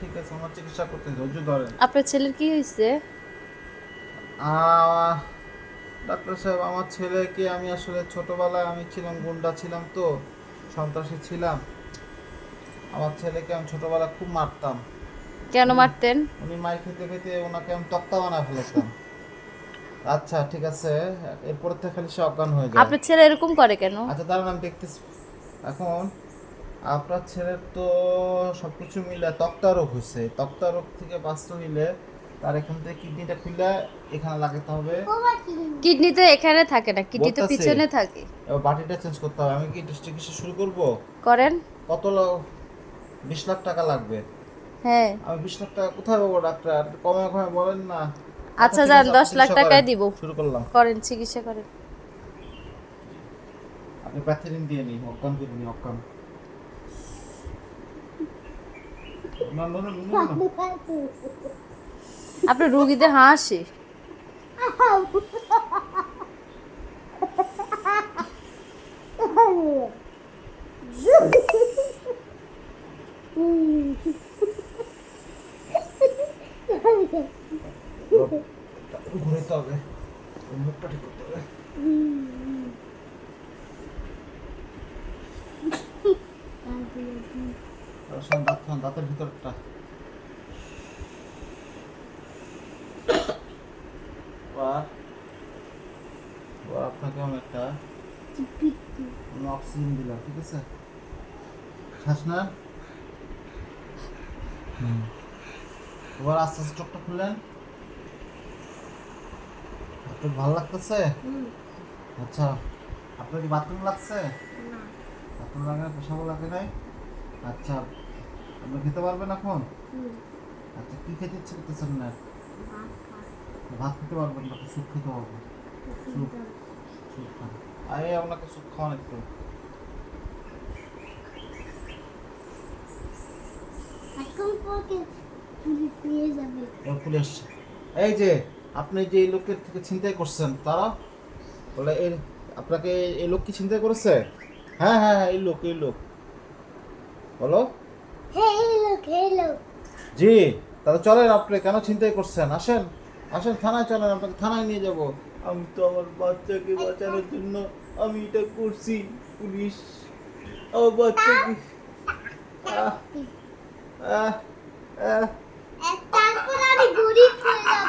ঠিক আছে আমার চিকিৎসা করতে ধৈর্য ধরেন। আপনার ছেলের কি হয়েছে? ডাক্তার সাহেব আমার ছেলেকে আমি আসলে ছোটবেলায় আমি ছিলাম গুন্ডা ছিলাম তো সন্ত্রাসী ছিলাম। আমার ছেলেকে আমি খুব মারতাম। কেন মারতেন? উনি মাই খেতে খেতে ওনাকে আমি তক্তা বানায় ফেলেতাম আচ্ছা ঠিক আছে এরপর থেকে খালি সে অজ্ঞান হয়ে যায়। আপনার ছেলে এরকম করে কেন? আচ্ছা দাঁড়ান আমি দেখতেছি। এখন আপনার ছেলের তো সবকিছু মিলে তক্তা রোগ হয়েছে। তক্তা রোগ থেকে বাঁচতে হইলে তার এখান থেকে কিডনিটা খুলে এখানে লাগাতে হবে। কিডনি তো এখানে থাকে না কিডনি তো পিছনে থাকে। এবার বাটিটা চেঞ্জ করতে হবে। আমি কি চিকিৎসা শুরু করব? করেন। কত বিশ লাখ টাকা লাগবে? হ্যাঁ। আমি বিশ লাখ টাকা কোথায় পাবো ডাক্তার? কমে কমে বলেন না। আচ্ছা যান আছে, দশ লাখ টাকায় দিব। শুরু করলাম। করেন চিকিৎসা করেন। আপনি প্যাথেরিন দিয়ে নিন অজ্ঞান করে নিন অজ্ঞান না না না না, না আপনার রুগীদের হাসি? মুখটা ঠিক করতে হবে আর শোন, দাঁত শোন, দাঁতের ভিতরটা। এবার এবার আপনাকে আমি একটা অক্সিজেন দিলাম ঠিক আছে? শ্বাস না? এবার আস্তে আস্তে চোখটা খুললেন আপনার ভালো লাগতেছে? আচ্ছা আপনার কি বাথরুম লাগছে? বাথরুম লাগে না লাগে নাই? আচ্ছা আপনি খেতে পারবেন এখন? আচ্ছা কি খেতে ইচ্ছে করতেছেন না ভাত খেতে পারবেন না তো স্যুপ খেতে পারবেন। Soup soup. খান। আরে আপনাকে স্যুপ খাওয়ান একটু। পুলিশ। এই যে আপনি যে এই লোকের থেকে ছিনতাই করছেন তারা? বলে এই আপনাকে এই লোক কি ছিনতাই করেছে? হ্যাঁ হ্যাঁ হ্যাঁ এই লোক এই লোক। বলো। জি তাহলে চলেন আপনি কেন ছিনতাই করছেন? আসেন আসেন থানায় চলেন আপনাকে থানায় নিয়ে যাব। আমি তো আমার বাচ্চাকে বাঁচানোর জন্য আমি এটা করছি পুলিশ। আমার বাচ্চাকে আহ, আহ, আহ। তারপর আমি গরিব হয়ে যাব।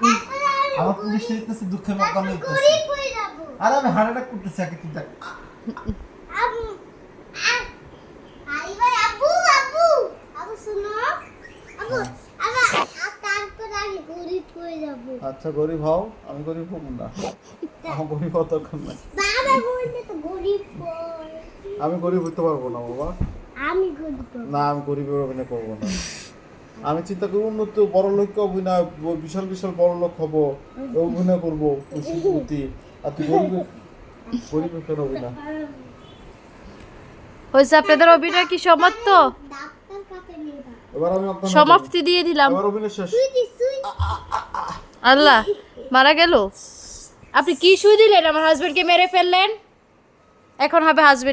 তারপর আমি আমার পুলিশ দেখতেছে দুঃখে মগ্ন হইতেছে গরিব হয়ে যাব। আর আমি হাড়াটা করতেছি আগে চিন্তা আচ্ছা গরিব হও। আমি গরিব হব না। আমার গরিব হওয়ার দরকার নাই। বাবা বললে তো গরিব বল আমি গরিব হতে পারব না বাবা। আমি গরিব না আমি গরিবের অভিনয় করব না। আমি চিন্তা করব উন্নত বড় লোককে অভিনয় বিশাল বিশাল বড় লোক হব অভিনয় করব শিল্পতি আর তুই গরিবের গরিবের কেন অভিনয়? হয়েছে আপনাদের অভিনয় কি সমাপ্ত? ডাক্তার কাছে নিয়ে যাব এবার আমি সমাপ্তি দিয়ে দিলাম। এবার অভিনয় শেষ। সুই সুই আল্লাহ মারা গেল? আপনি কি শুয়ে দিলেন? আমার হাজবেন্ডকে মেরে ফেললেন? এখন হবে হাজবেন্ড